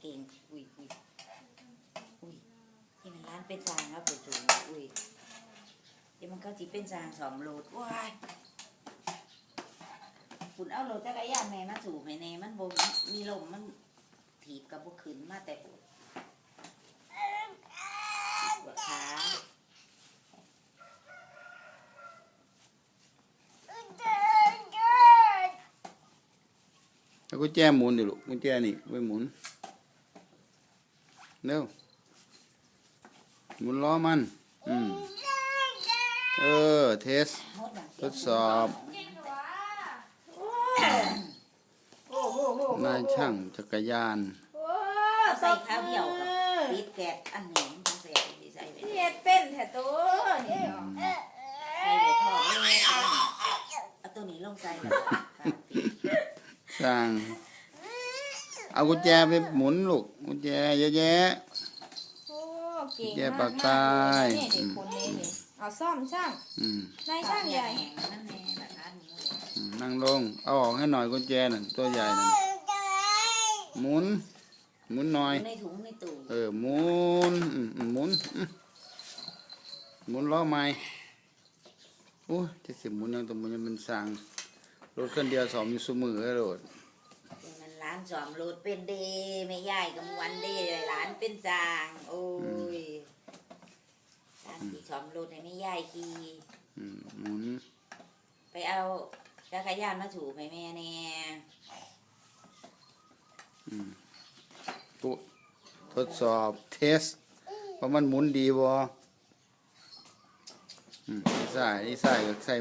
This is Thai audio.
เก่งอุ้ยอุ้ยอุ้ยที่มันร้านเป็นจางครับปู่จูอุ้ยเดี๋ยวมันก็จีเป็นจางสองโหลดว้ายคุณเอาโหลดจักรยานแม่มาสู่ให้แน่มันบ่มีลมมันถีบกับบุขึ้นมาแต่ปวดปวดขาแล้วกุญแจหมุนดิลูกกุญแจนี่ไว้หมุน เร็วหมุนล้อมัน อืม เออ เทสหมดดังทดสอบโอ้โหโหนายช่างจักรยานโอ้เอาใส่ข้าวเหี่ยวกับปีดแกดอันนี้มันต้องใส่ที่ใส่ไปเฮ็ดเป็นแท้ตัวนี่เนาะใส่ไปทอดเลยเอาตัวนี้ลงใส่แล้วก็ข้าวปีดสร้าง เอากุญแจไปหมุนลูกกุญแจเยอะแยะ โอ้เก่งแกะมากปากกานี่เด็กคนนี้นี่เอาซ่อมช่างอืมนายช่างใหญ่นั่นแน่ละร้านนี้อืมนั่งลง เอาออกให้หน่อยกุญแจนั่นตัวใหญ่นั่นหมุน หมุนหน่อย ในถุงในตู้เออหมุนอืมอืมหมุนอืมหมุนล้อไม้โอ้ยจะสิหมุนยังตัวมันยังมันสั่งรถคันเดียวสองมีสมือให้รถมันร้านสอมโลดเป็นเดไม่ย่ายกับวันเดร้านเป็นจาง โอ้ยร้านที่สอมโลดให้ไม่ย่ายขี่อืมหมุนไปเอาจักรยานมาถูไปแม่แน่ตัวทดสอบเทสว่ามันหมุนดีบ่อืมอีสายอีสายก็ใส่